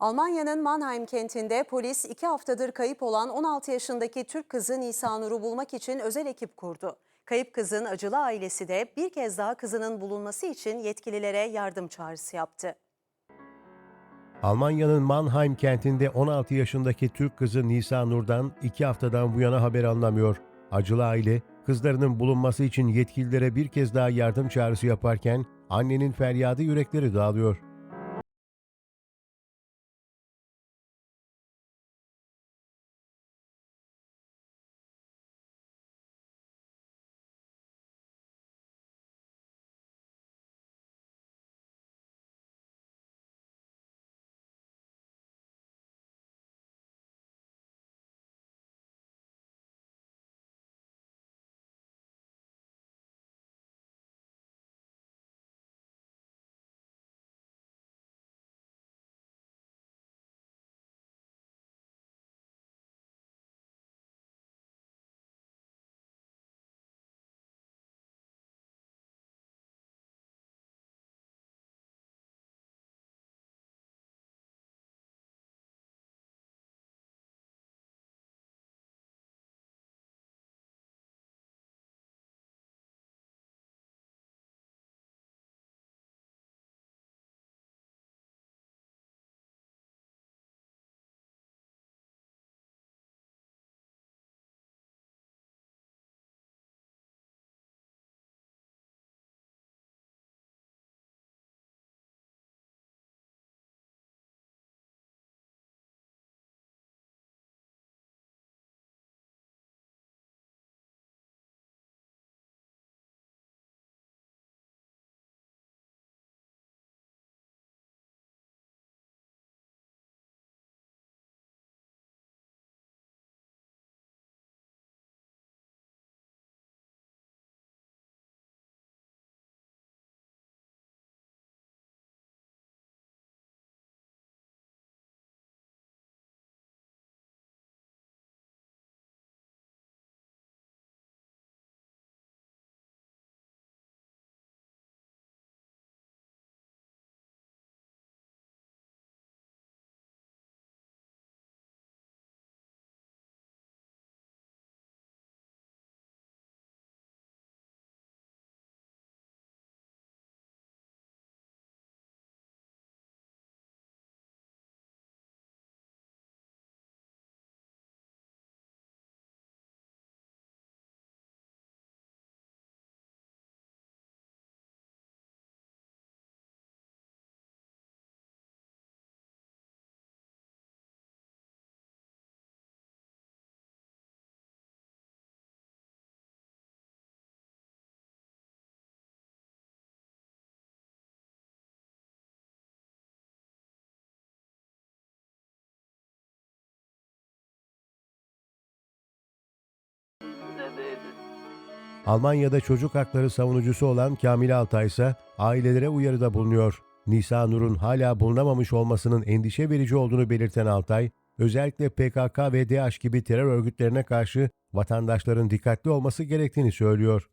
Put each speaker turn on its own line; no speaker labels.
Almanya'nın Mannheim kentinde polis iki haftadır kayıp olan 16 yaşındaki Türk kızı Nisa Nur'u bulmak için özel ekip kurdu. Kayıp kızın acılı ailesi de bir kez daha kızının bulunması için yetkililere yardım çağrısı yaptı.
Almanya'nın Mannheim kentinde 16 yaşındaki Türk kızı Nisa Nur'dan iki haftadan bu yana haber alınamıyor. Acılı aile, kızlarının bulunması için yetkililere bir kez daha yardım çağrısı yaparken annenin feryadı yürekleri dağılıyor. Almanya'da çocuk hakları savunucusu olan Kamil Altay ise ailelere uyarıda bulunuyor. Nisa Nur'un hala bulunamamış olmasının endişe verici olduğunu belirten Altay, özellikle PKK ve DAEŞ gibi terör örgütlerine karşı vatandaşların dikkatli olması gerektiğini söylüyor.